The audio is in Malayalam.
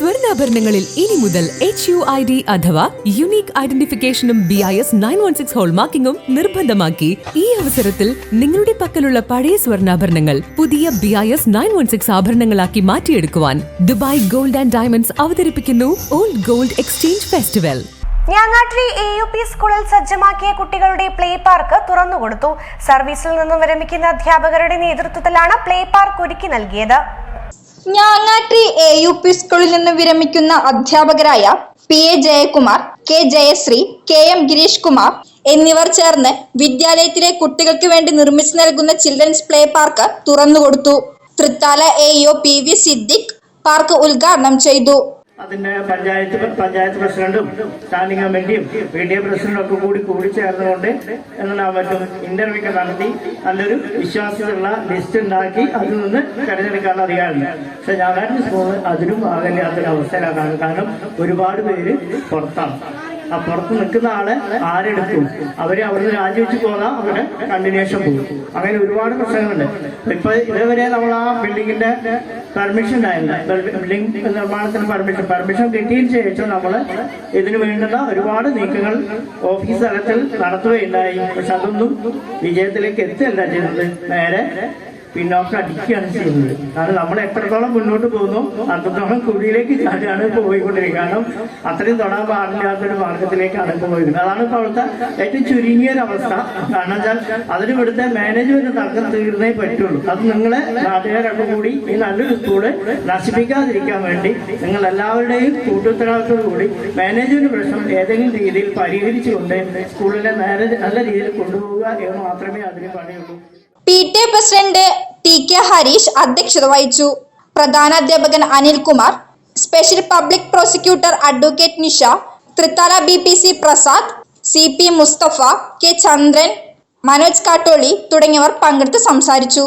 സ്വർണാഭരണങ്ങളിൽ ഇനി മുതൽ എച്ച് യു ഐ ഡി അഥവാ unique ഐഡന്റിഫിക്കേഷനും B I S nine one six ഹോൾമാർക്കിംഗും നിർബന്ധമാക്കി ഈ അവസരത്തിൽ നിങ്ങളുടെ പക്കലുള്ള പഴയ സ്വർണാഭരണങ്ങൾ പുതിയ B I S nine one six ആഭരണങ്ങളാക്കി മാറ്റിയെടുക്കുവാൻ ദുബായ് ഗോൾഡ് ആൻഡ് ഡയമണ്ട്സ് അവതരിപ്പിക്കുന്നു old gold exchange festival. Njangattiri A U P സ്കൂളിൽ സജ്ജമാക്കിയ കുട്ടികളുടെ പ്ലേ പാർക്ക് തുറന്നുകൊടുത്തു സർവീസിൽ നിന്നും വിരമിക്കുന്ന അധ്യാപകരുടെ നേതൃത്വത്തിലാണ് പ്ലേ പാർക്ക് ഒരുക്കി നൽകിയത്. ഞാങ്ങാട്രി എ യു പി സ്കൂളിൽ നിന്ന് വിരമിക്കുന്ന അധ്യാപകരായ P A Jayakumar K Jayasree K M Girish Kumar എന്നിവർ ചേർന്ന് വിദ്യാലയത്തിലെ കുട്ടികൾക്ക് വേണ്ടി നിർമ്മിച്ചു നൽകുന്ന children's play park തുറന്നുകൊടുത്തു. Thrithala A U P V Siddique park ഉദ്ഘാടനം ചെയ്തു. അതിന്റെ പഞ്ചായത്ത് പഞ്ചായത്ത് പ്രസിഡന്റും സ്റ്റാൻഡിംഗ് കമ്മിറ്റിയും പി ഡി എ പ്രസിഡന്റും ഒക്കെ കൂടി കൂടി ചേർന്നുകൊണ്ട് എന്താണ് പറ്റും ഇന്റർവ്യൂ ഒക്കെ നടത്തി നല്ലൊരു വിശ്വാസമുള്ള ലിസ്റ്റ് ഉണ്ടാക്കി അതിൽ നിന്ന് തെരഞ്ഞെടുക്കാനുള്ള അധികാരമില്ല പക്ഷെ ഞാൻ സ്കൂൾ അതിനും ആകല്ലാത്തൊരു അവസ്ഥയിലാണ് കാരണം ഒരുപാട് പേര് പുറത്താണ്. ആ പുറത്ത് നിൽക്കുന്ന ആളെ ആരെടുക്കും? അവർ അവിടുന്ന് രാജിവെച്ച് പോകാം അവരുടെ കണ്ടിന്യൂഷൻ പോകും. അങ്ങനെ ഒരുപാട് പ്രശ്നങ്ങളുണ്ട്. ഇപ്പൊ ഇതേവരെ നമ്മൾ ആ ബിൽഡിങ്ങിന്റെ പെർമിഷൻ ഉണ്ടായില്ല ബിൽഡിംഗ് നിർമ്മാണത്തിന് പെർമിഷൻ പെർമിഷൻ കിട്ടിയതിന് ശേഷം നമ്മൾ ഇതിനു വേണ്ടുന്ന ഒരുപാട് നീക്കങ്ങൾ ഓഫീസ് തലത്തിൽ നടത്തുകയുണ്ടായി. പക്ഷെ അതൊന്നും വിജയത്തിലേക്ക് എത്തുകയല്ല ചെയ്യുന്നത് നേരെ പിന്നോക്കം അടിക്കുകയാണ് ചെയ്യുന്നത്. കാരണം നമ്മൾ എത്രത്തോളം മുന്നോട്ട് പോകുന്നു അത്രത്തോളം കുഴിയിലേക്ക് ചാടിയാണ് പോയിക്കൊണ്ടിരിക്കുക കാരണം അത്രയും തൊടാൻ പാടില്ലാത്തൊരു മാർഗത്തിലേക്കാണ് പോയിരിക്കുന്നത് അതാണ് ഇപ്പോൾ അവിടുത്തെ ഏറ്റവും ചുരുങ്ങിയ അവസ്ഥ കാരണം വെച്ചാൽ അതിന് ഇവിടുത്തെ മാനേജ്മെന്റ് തർക്കം തീർന്നേ പറ്റുള്ളൂ. അത് നിങ്ങളെ നാട്ടുകാരൊക്കെ കൂടി ഈ നല്ലൊരു സ്കൂൾ നശിപ്പിക്കാതിരിക്കാൻ വേണ്ടി നിങ്ങൾ എല്ലാവരുടെയും കൂട്ടുത്തരവാദിത്തോടു കൂടി മാനേജ്മെന്റ് പ്രശ്നം ഏതെങ്കിലും രീതിയിൽ പരിഹരിച്ചുകൊണ്ട് സ്കൂളിനെ നല്ല രീതിയിൽ കൊണ്ടുപോവുക എന്ന് മാത്രമേ അതിന് പണിയുള്ളൂ. P T A president T K Hareesh അധ്യക്ഷത വഹിച്ചു. പ്രധാന അധ്യാപകൻ Anilkumar special public prosecutor advocate Nisha Thrithala B P C Prasad C P Musthafa K Chandran Manoj Kattoli തുടങ്ങിയവർ പങ്കെടുത്ത് സംസാരിച്ചു.